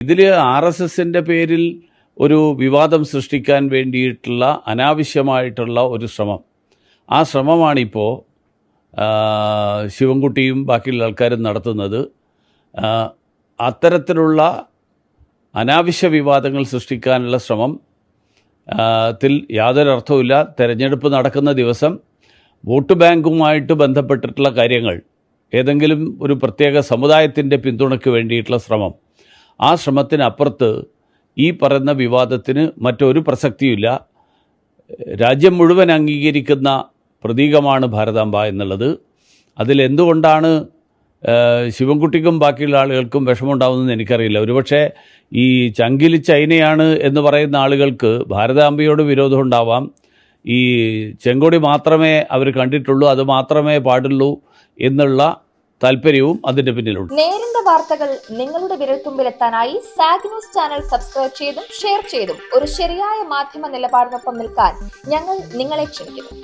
ഇതിൽ R S എസിന്റെ പേരിൽ ഒരു വിവാദം സൃഷ്ടിക്കാൻ വേണ്ടിയിട്ടുള്ള അനാവശ്യമായിട്ടുള്ള ഒരു ശ്രമം. ആ ശ്രമമാണിപ്പോൾ ശിവൻകുട്ടിയും ബാക്കിയുള്ള ആൾക്കാരും നടത്തുന്നത്. അത്തരത്തിലുള്ള അനാവശ്യ വിവാദങ്ങൾ സൃഷ്ടിക്കാനുള്ള ശ്രമം ത്തിൽ യാതൊരു അർത്ഥവുമില്ല. തെരഞ്ഞെടുപ്പ് നടക്കുന്ന ദിവസം വോട്ട് ബാങ്കുമായിട്ട് ബന്ധപ്പെട്ടിട്ടുള്ള കാര്യങ്ങൾ ഏതെങ്കിലും ഒരു പ്രത്യേക സമുദായത്തിന്റെ പിന്തുണയ്ക്ക് വേണ്ടിയിട്ടുള്ള ശ്രമം ആ ശ്രമത്തിനപ്പുറത്ത് ഈ പറയുന്ന വിവാദത്തിന് മറ്റൊരു പ്രസക്തിയുമില്ല. രാജ്യം മുഴുവൻ അംഗീകരിക്കുന്ന പ്രതീകമാണ് ഭാരതാംബ എന്നുള്ളത്. അതിലെന്തുകൊണ്ടാണ് ശിവൻകുട്ടിക്കും ബാക്കിയുള്ള ആളുകൾക്കും വിഷമമുണ്ടാവുന്നതെന്ന് എനിക്കറിയില്ല. ഒരുപക്ഷെ ഈ ചങ്കിലി ചൈനയാണ് എന്ന് പറയുന്ന ആളുകൾക്ക് ഭാരതാംബയോട് വിരോധം ഉണ്ടാവാം. ഈ ചെങ്കൊടി മാത്രമേ അവർ കണ്ടിട്ടുള്ളൂ അത് മാത്രമേ പാടുള്ളൂ എന്നുള്ള താല്പര്യവും അതിന്റെ പിന്നിലുണ്ട്. നേരിന്റെ വാർത്തകൾ നിങ്ങളുടെ വിരൽത്തുമ്പിലെത്താനായി സാഗ് ന്യൂസ് ചാനൽ സബ്സ്ക്രൈബ് ചെയ്തും ഷെയർ ചെയ്തും ഒരു ശരിയായ മാധ്യമ നിലപാടിനൊപ്പം നിൽക്കാൻ ഞങ്ങൾ നിങ്ങളെ ക്ഷണിക്കുന്നു.